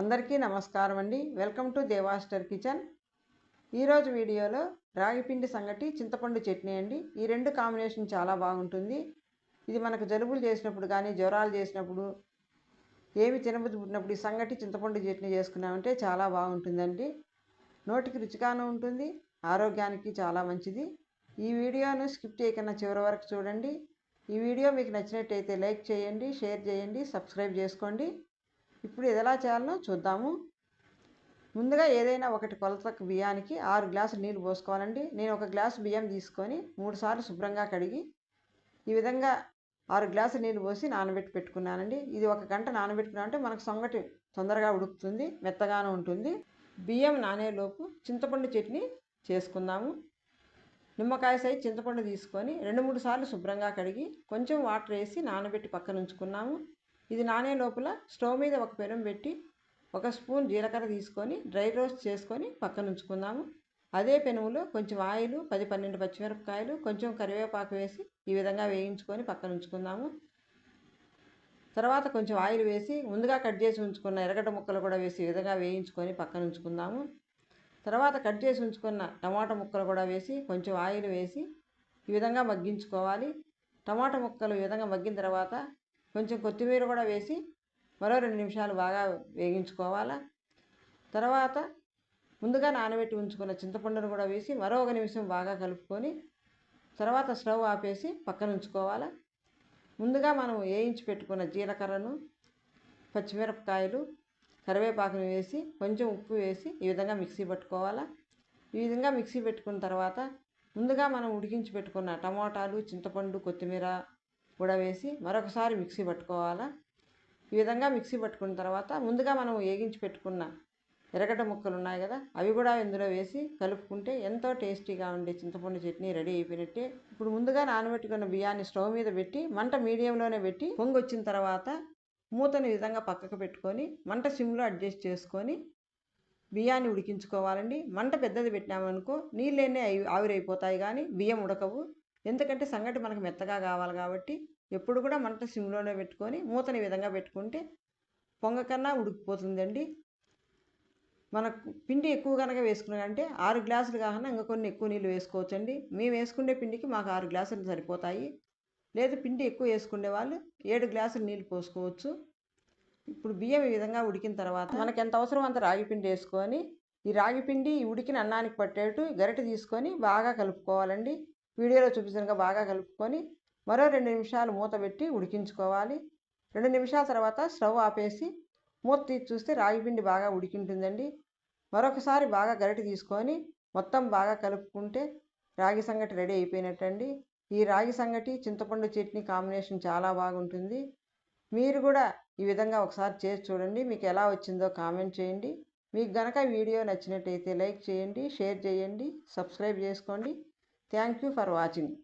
అందరికీ నమస్కారం అండి. వెల్కమ్ టు దేవాస్టర్ కిచెన్. ఈరోజు వీడియోలో రాగిపిండి సంగటి చింతపండు చట్నీ అండి. ఈ రెండు కాంబినేషన్ చాలా బాగుంటుంది. ఇది మనకు జలుబులు చేసినప్పుడు కానీ జ్వరాలు చేసినప్పుడు ఏమి తినబుద్ధి ఈ సంగటి చింతపండు చట్నీ చేసుకున్నామంటే చాలా బాగుంటుందండి. నోటికి రుచిగాను ఉంటుంది ఆరోగ్యానికి చాలా మంచిది. ఈ వీడియోను స్కిప్ చేయకుండా చివరి వరకు చూడండి. ఈ వీడియో మీకు నచ్చినట్టయితే లైక్ చేయండి షేర్ చేయండి సబ్స్క్రైబ్ చేసుకోండి. ఇప్పుడు ఇది ఎలా చేయాలనో చూద్దాము. ముందుగా ఏదైనా ఒకటి కొలతకు బియ్యానికి ఆరు గ్లాసులు నీళ్ళు పోసుకోవాలండి. నేను ఒక గ్లాసు బియ్యం తీసుకొని మూడు సార్లు శుభ్రంగా కడిగి ఈ విధంగా ఆరు గ్లాసులు నీళ్ళు పోసి నానబెట్టి పెట్టుకున్నానండి. ఇది ఒక గంట నానబెట్టుకున్నామంటే మనకు సొంగటి తొందరగా ఉడుకుతుంది మెత్తగానే ఉంటుంది. బియ్యం నానేలోపు చింతపండు చట్నీ చేసుకుందాము. నిమ్మకాయ సైజ్ చింతపండు తీసుకొని రెండు మూడు సార్లు శుభ్రంగా కడిగి కొంచెం వాటర్ వేసి నానబెట్టి పక్కన ఉంచుకున్నాము. ఇది నానే లోపల స్టవ్ మీద ఒక పెనం పెట్టి ఒక స్పూన్ జీలకర్ర తీసుకొని డ్రై రోస్ట్ చేసుకొని పక్కన ఉంచుకుందాము. అదే పెనుములో కొంచెం ఆయిల్ పది పన్నెండు పచ్చిమిరపకాయలు కొంచెం కరివేపాకు వేసి ఈ విధంగా వేయించుకొని పక్కన ఉంచుకుందాము. తర్వాత కొంచెం ఆయిల్ వేసి ముందుగా కట్ చేసి ఉంచుకున్న ఎర్రగడ్డ ముక్కలు కూడా వేసి ఈ విధంగా వేయించుకొని పక్కన ఉంచుకుందాము. తర్వాత కట్ చేసి ఉంచుకున్న టమాటా ముక్కలు కూడా వేసి కొంచెం ఆయిల్ వేసి ఈ విధంగా మగ్గించుకోవాలి. టమాటా ముక్కలు ఈ విధంగా మగ్గిన తర్వాత కొంచెం కొత్తిమీర కూడా వేసి మరో రెండు నిమిషాలు బాగా వేగించుకోవాలి? తర్వాత ముందుగా నానబెట్టి ఉంచుకున్న చింతపండును కూడా వేసి మరో ఒక నిమిషం బాగా కలుపుకొని తర్వాత స్టవ్ ఆపేసి పక్కన ఉంచుకోవాలి? ముందుగా మనం వేయించి పెట్టుకున్న జీలకర్రను పచ్చిమిరపకాయలు కరివేపాకును వేసి కొంచెం ఉప్పు వేసి ఈ విధంగా మిక్సీ పట్టుకోవాలా? ఈ విధంగా మిక్సీ పెట్టుకున్న తర్వాత ముందుగా మనం ఉడికించి పెట్టుకున్న టమాటాలు చింతపండు కొత్తిమీర కూడా వేసి మరొకసారి మిక్సీ పట్టుకోవాలా? ఈ విధంగా మిక్సీ పట్టుకున్న తర్వాత ముందుగా మనం వేగించి పెట్టుకున్న ఎరగట ముక్కలు ఉన్నాయి కదా అవి కూడా ఇందులో వేసి కలుపుకుంటే ఎంతో టేస్టీగా ఉండే చింతపండు చట్నీ రెడీ అయిపోయినట్టే. ఇప్పుడు ముందుగా నానబెట్టుకున్న బియ్యాన్ని స్టవ్ మీద పెట్టి మంట మీడియంలోనే పెట్టి పొంగొచ్చిన తర్వాత మూతని విధంగా పక్కకు పెట్టుకొని మంట సిమ్లో అడ్జస్ట్ చేసుకొని బియ్యాన్ని ఉడికించుకోవాలండి. మంట పెద్దది పెట్టినామనుకో నీళ్ళేనే ఆవిరైపోతాయి కానీ బియ్యం ఉడకవు. ఎందుకంటే సంగటి మనకు మెత్తగా కావాలి కాబట్టి ఎప్పుడు కూడా మంట సిమ్లోనే పెట్టుకొని మూతని విధంగా పెట్టుకుంటే పొంగ కన్నా ఉడికిపోతుందండి. మనకు పిండి ఎక్కువ కనుక వేసుకున్నామంటే ఆరు గ్లాసులు కాకుండా ఇంకా కొన్ని ఎక్కువ నీళ్ళు వేసుకోవచ్చండి. మేము వేసుకునే పిండికి మాకు ఆరు గ్లాసులు సరిపోతాయి. లేదు పిండి ఎక్కువ వేసుకునే వాళ్ళు ఏడు గ్లాసులు నీళ్ళు పోసుకోవచ్చు. ఇప్పుడు బియ్యం ఈ విధంగా ఉడికిన తర్వాత మనకి ఎంత అవసరం అంత రాగి పిండి వేసుకొని ఈ రాగి పిండి ఉడికిన అన్నానికి పట్టేట్టు గరిటె తీసుకొని బాగా కలుపుకోవాలండి. వీడియోలో చూపించినగా బాగా కలుపుకొని మరో రెండు నిమిషాలు మూత పెట్టి ఉడికించుకోవాలి. రెండు నిమిషాల తర్వాత స్టవ్ ఆపేసి మూత తీసి చూస్తే రాగి పిండి బాగా ఉడికింటుందండి. మరొకసారి బాగా గరిటె తీసుకొని మొత్తం బాగా కలుపుకుంటే రాగి సంగటి రెడీ అయిపోయినట్టండి. ఈ రాగి సంగటి చింతపండు చట్నీ కాంబినేషన్ చాలా బాగుంటుంది. మీరు కూడా ఈ విధంగా ఒకసారి చేసి చూడండి. మీకు ఎలా వచ్చిందో కామెంట్ చేయండి. మీకు గనక వీడియో నచ్చినట్టయితే లైక్ చేయండి షేర్ చేయండి సబ్స్క్రైబ్ చేసుకోండి. Thank you for watching.